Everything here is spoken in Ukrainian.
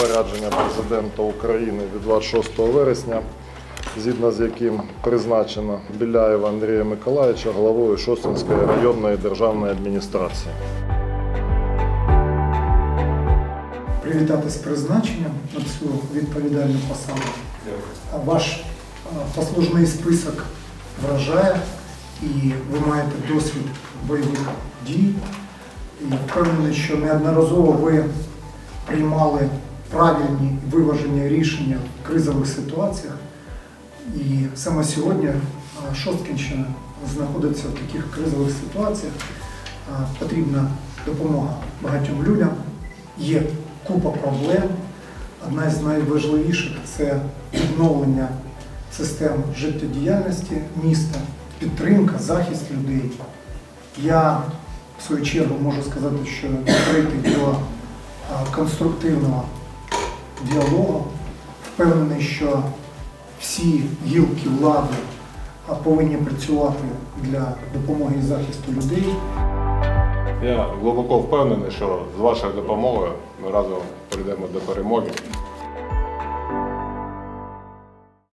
розпорядження президента України від 26 вересня, згідно з яким призначено Біляєва Андрія Миколаївича головою Шостинської районної державної адміністрації. привітати з призначенням на цю відповідальну посаду. Ваш послужний список вражає, і ви маєте досвід бойових дій. І впевнений, що неодноразово ви приймали правильні виважені рішення в кризових ситуаціях. І саме сьогодні Шосткінщина знаходиться в таких кризових ситуаціях. Потрібна допомога багатьом людям. Є купа проблем. Одна з найважливіших це відновлення систем життєдіяльності міста, підтримка, захист людей. Я в свою чергу можу сказати, що відкритий до конструктивного діалогу. Впевнений, що всі гілки влади повинні працювати для допомоги і захисту людей. Я глибоко впевнений, що з вашою допомогою ми разом прийдемо до перемоги.